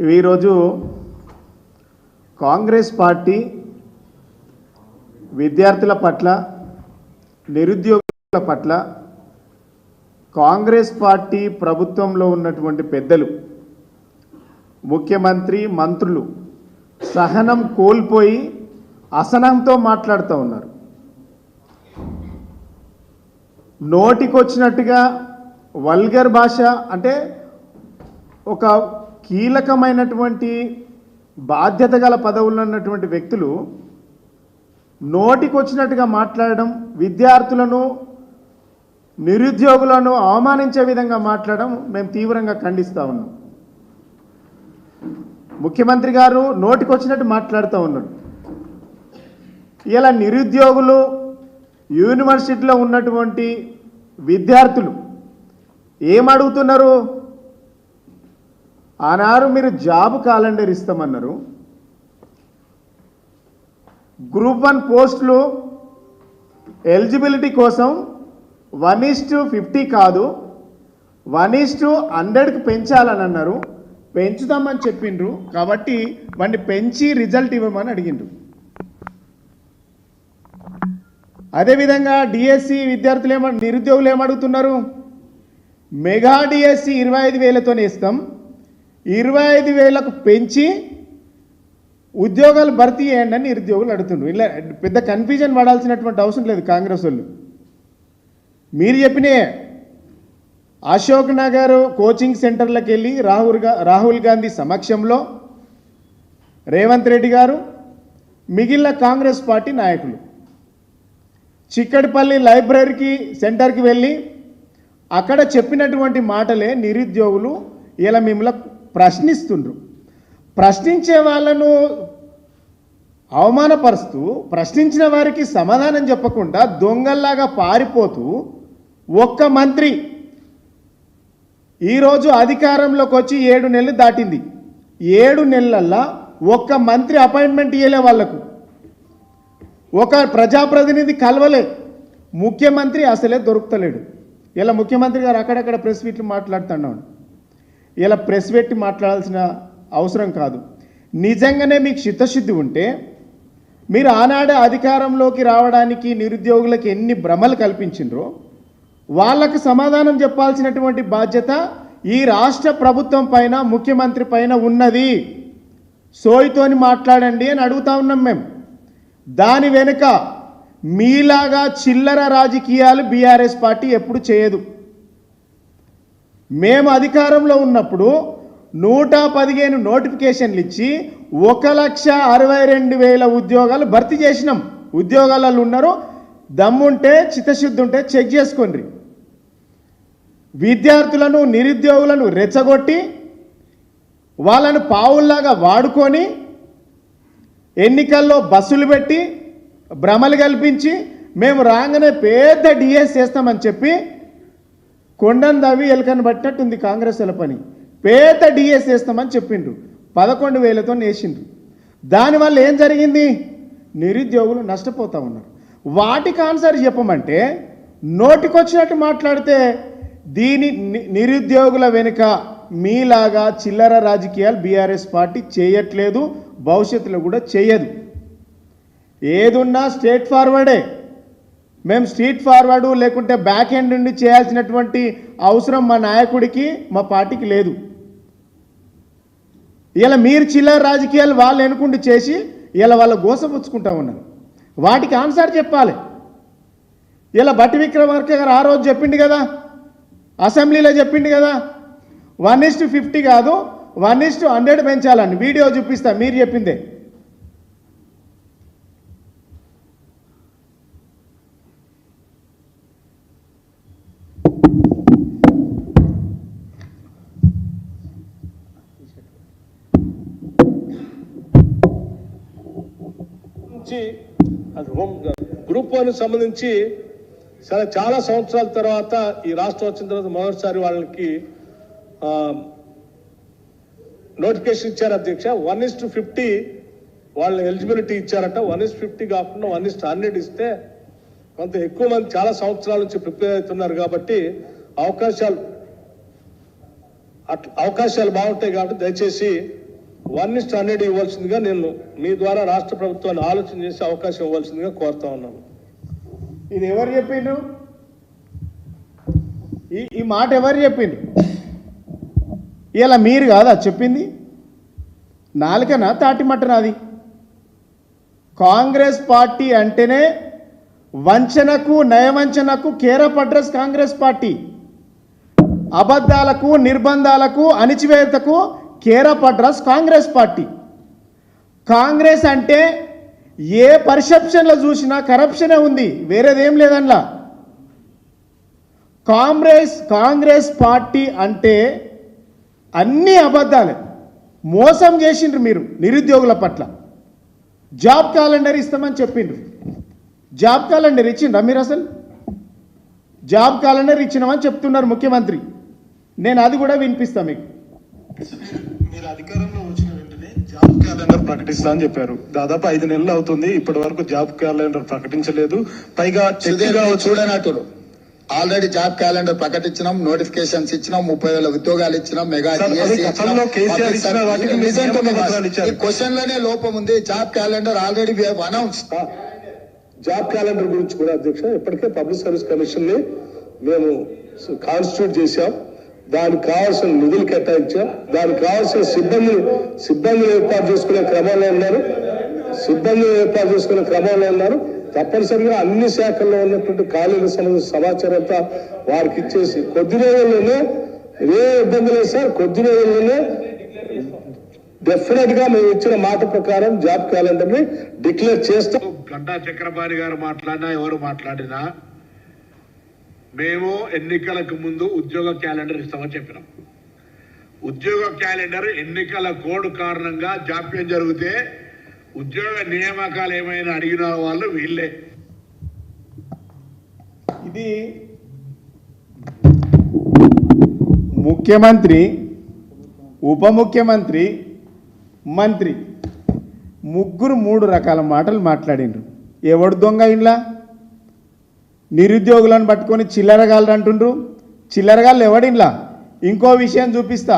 ఈరోజు కాంగ్రెస్ పార్టీ విద్యార్థుల పట్ల నిరుద్యోగుల పట్ల కాంగ్రెస్ పార్టీ ప్రభుత్వంలో ఉన్నటువంటి పెద్దలు ముఖ్యమంత్రి మంత్రులు సహనం కోల్పోయి అసహనంతో మాట్లాడుతూ ఉన్నారు. నోటికొచ్చినట్టుగా వల్గర్ భాష అంటే ఒక కీలకమైనటువంటి బాధ్యత గల పదవులు ఉన్నటువంటి వ్యక్తులు నోటికొచ్చినట్టుగా మాట్లాడడం విద్యార్థులను నిరుద్యోగులను అవమానించే విధంగా మాట్లాడడం మేము తీవ్రంగా ఖండిస్తూ ఉన్నాం. ముఖ్యమంత్రి గారు నోటికొచ్చినట్టు మాట్లాడుతూ ఉన్నాడు. ఇలా నిరుద్యోగులు యూనివర్సిటీలో ఉన్నటువంటి విద్యార్థులు ఏమడుగుతున్నారు ఆనాడు మీరు జాబ్ క్యాలెండర్ ఇస్తామన్నారు. గ్రూప్ వన్ పోస్టులు ఎలిజిబిలిటీ కోసం వన్ ఈస్ టు ఫిఫ్టీ కాదు వన్ ఈస్ టు హండ్రెడ్కి పెంచాలని అన్నారు పెంచుదామని చెప్పిండ్రు. కాబట్టి వాడిని పెంచి రిజల్ట్ ఇవ్వమని అడిగిండ్రు. అదేవిధంగా డిఎస్సి విద్యార్థులు ఏమ నిరుద్యోగులు ఏమడుగుతున్నారు? మెగా డిఎస్సి ఇరవై ఐదు వేలతోనే ఇస్తాం. ఇరవై ఐదు వేలకు పెంచి ఉద్యోగాలు భర్తీ చేయండి అని నిరుద్యోగులు అడుగుతుండ్రు. ఇలా పెద్ద కన్ఫ్యూజన్ పడాల్సినటువంటి అవసరం లేదు కాంగ్రెస్ వాళ్ళు. మీరు చెప్పిన అశోక్ నగర్ కోచింగ్ సెంటర్లకు వెళ్ళి రాహుల్ రాహుల్ గాంధీ సమక్షంలో రేవంత్ రెడ్డి గారు మిగిలిన కాంగ్రెస్ పార్టీ నాయకులు. చిక్కడిపల్లి లైబ్రరీకి సెంటర్కి వెళ్ళి అక్కడ చెప్పినటువంటి మాటలే నిరుద్యోగులు ఇలా మిమ్మల్ని ప్రశ్నిస్తుండ్రు. ప్రశ్నించే వాళ్ళను అవమానపరుస్తూ ప్రశ్నించిన వారికి సమాధానం చెప్పకుండా దొంగల్లాగా పారిపోతూ ఒక్క మంత్రి ఈరోజు అధికారంలోకి వచ్చి ఏడు నెలలు దాటింది. ఏడు నెలలల్లా ఒక్క మంత్రి అపాయింట్మెంట్ ఇయ్యలే వాళ్ళకు ఒక ప్రజాప్రతినిధి కలవలే. ముఖ్యమంత్రి అసలే దొరుకుతలేడు. ఇలా ముఖ్యమంత్రి గారు అక్కడక్కడ ప్రెస్ మీట్లు మాట్లాడుతున్నాడు. ఇలా ప్రెస్ పెట్టి మాట్లాడాల్సిన అవసరం కాదు. నిజంగానే మీకు చిత్తశుద్ధి ఉంటే మీరు ఆనాడే అధికారంలోకి రావడానికి నిరుద్యోగులకు ఎన్ని భ్రమలు కల్పించిండ్రో వాళ్ళకు సమాధానం చెప్పాల్సినటువంటి బాధ్యత ఈ రాష్ట్ర ప్రభుత్వం పైన ముఖ్యమంత్రి పైన ఉన్నది. సోయితోని మాట్లాడండి అని అడుగుతా ఉన్నాం మేము. దాని వెనుక మీలాగా చిల్లర రాజకీయాలు బీఆర్ఎస్ పార్టీ ఎప్పుడు చేయదు. మేము అధికారంలో ఉన్నప్పుడు నూట పదిహేను నోటిఫికేషన్లు ఇచ్చి ఒక లక్ష అరవై రెండు వేల ఉద్యోగాలు భర్తీ చేసినాం. ఉద్యోగాలలో ఉన్నారు దమ్ముంటే చిత్తశుద్ధి ఉంటే చెక్ చేసుకోండి. విద్యార్థులను నిరుద్యోగులను రెచ్చగొట్టి వాళ్ళను పావుల్లాగా వాడుకొని ఎన్నికల్లో బస్సులు పెట్టి భ్రమలు కల్పించి మేము రాగానే పెద్ద డిఎస్ చేస్తామని చెప్పి కొండను దవి ఎలకని పట్టినట్టుంది కాంగ్రెస్ వాళ్ళ పని. పేద డిఎస్ వేస్తామని చెప్పిండ్రు. పదకొండు వేలతో వేసిండ్రు దానివల్ల ఏం జరిగింది? నిరుద్యోగులు నష్టపోతా ఉన్నారు. వాటికి ఆన్సర్ చెప్పమంటే నోటికొచ్చినట్టు మాట్లాడితే దీని ని- నిరుద్యోగుల వెనుక మీలాగా చిల్లర రాజకీయాలు బీఆర్ఎస్ పార్టీ చేయట్లేదు భవిష్యత్తులో కూడా చేయదు. ఏదున్నా స్ట్రేట్ ఫార్వర్డే. మేము స్ట్రీట్ ఫార్వర్డు లేకుంటే బ్యాక్ ఎండ్ నుండి చేయాల్సినటువంటి అవసరం మా నాయకుడికి మా పార్టీకి లేదు. ఇలా మీరు చిల్లర రాజకీయాలు వాళ్ళు ఎనుకుండి చేసి ఇలా వాళ్ళ గోసపుచ్చుకుంటా ఉన్నారు. వాటికి ఆన్సర్ చెప్పాలి. ఇలా బట్టి విక్రమార్క గారు ఆ రోజు చెప్పిండు కదా అసెంబ్లీలో చెప్పిండు కదా వన్ ఇస్ టు ఫిఫ్టీ కాదు వన్ ఇస్ టు హండ్రెడ్ పెంచాలని వీడియో చూపిస్తా మీరు చెప్పిందే. గ్రూప్ సంబంధించి సరే చాలా సంవత్సరాల తర్వాత ఈ రాష్ట్రం వచ్చిన తర్వాత మొదటిసారి వాళ్ళకి నోటిఫికేషన్ ఇచ్చారు అధ్యక్ష. వన్ ఇస్ టు ఫిఫ్టీ వాళ్ళ ఎలిజిబిలిటీ ఇచ్చారట. వన్ ఇస్ ఫిఫ్టీ కాకుండా వన్ ఇస్ హండ్రెడ్ ఇస్తే కొంత ఎక్కువ మంది చాలా సంవత్సరాల నుంచి ప్రిపేర్ అవుతున్నారు కాబట్టి అవకాశాలు అట్ అవకాశాలు బాగుంటాయి కాబట్టి దయచేసి వన్ ఇస్ట్ హండ్రెడ్ ఇవ్వాల్సిందిగా నేను మీ ద్వారా రాష్ట్ర ప్రభుత్వాన్ని ఆలోచన చేసి అవకాశం ఇవ్వాల్సిందిగా కోరుతా ఉన్నాను. ఇది ఎవరు చెప్పిండ్రు? ఈ ఈ మాట ఎవరు చెప్పిండ్రు? ఇలా మీరు కాదా చెప్పింది? నాలుకనా తాటిమట్టనా అది కాంగ్రెస్ పార్టీ అంటేనే వంచనకు నయవంచనకు care of address Congress party. అబద్ధాలకు నిర్బంధాలకు అణిచివేతకు care of address Congress party. Congress అంటే ఏ పర్సెప్షన్లో చూసినా కరప్షనే ఉంది. వేరేదేం లేదన్లా. కాంగ్రెస్ కాంగ్రెస్ పార్టీ అంటే అన్ని అబద్ధాలే. మోసం చేసిండ్రు మీరు నిరుద్యోగుల పట్ల. జాబ్ క్యాలెండర్ ఇస్తామని చెప్పిండ్రు. జాబ్ క్యాలెండర్ ఇచ్చిండ్రా మీరు అసలు? జాబ్ క్యాలెండర్ ఇచ్చినామని చెప్తున్నారు ముఖ్యమంత్రి. నేను అది కూడా వినిపిస్తా మీకు. మీరు అధికారం క్యాలెండర్ ప్రకటిస్తా అని చెప్పారు. దాదాపు ఐదు నెలలు అవుతుంది. ఇప్పటి వరకు జాబ్ క్యాలెండర్ ప్రకటించలేదు. పైగా చూడనట్టురు ఆల్రెడీ జాబ్ క్యాలెండర్ ప్రకటించినాం నోటిఫికేషన్స్ ఇచ్చినాం ముప్పై వేల ఉద్యోగాలు ఇచ్చినాం మెగా. ఈ క్వశ్చన్లోనే లోపం ఉంది. Job calendar already announce job calendar గురించి కూడా అధ్యక్ష ఇప్పటికే పబ్లిక్ సర్వీస్ కమిషన్ని మేము కాన్స్టిట్యూట్ చేశాం. దానికి కావాల్సిన నిధులు కేటాయించాం దానికి కావాల్సిన సిబ్బంది సిబ్బందిని ఏర్పాటు చేసుకునే క్రమంలో ఉన్నారు. సిబ్బందిని ఏర్పాటు చేసుకునే క్రమంలో ఉన్నారు. తప్పనిసరిగా అన్ని శాఖల్లో ఉన్నటువంటి ఖాళీల సంబంధించిన సమాచారం అంతా వారికి ఇచ్చేసి కొద్ది రోజుల్లోనే ఏ ఇబ్బంది లేదు సార్ కొద్ది రోజుల్లోనే డెఫినెట్గా మేము ఇచ్చిన మాట ప్రకారం జాబ్ క్యాలెండర్ని డిక్లేర్ చేస్తాం. గడ్డా చక్రపాణి గారు మాట్లాడినా ఎవరు మాట్లాడినా మేము ఎన్నికలకు ముందు ఉద్యోగ క్యాలెండర్ ఇస్తామని చెప్పినాం. ఉద్యోగ క్యాలెండర్ ఎన్నికల కోడ్ కారణంగా జాప్యం జరిగితే ఉద్యోగ నియామకాలు ఏమైనా అడిగిన వాళ్ళు వీళ్ళే. ఇది ముఖ్యమంత్రి ఉప ముఖ్యమంత్రి మంత్రి ముగ్గురు మూడు రకాల మాటలు మాట్లాడిండ్రు. ఎవడు దొంగ ఇండ్లా? నిరుద్యోగులను పట్టుకొని చిల్లరగాళ్ళు అంటుండ్రు చిల్లరగాళ్ళు ఎవడిండ్లా? ఇంకో విషయం చూపిస్తా.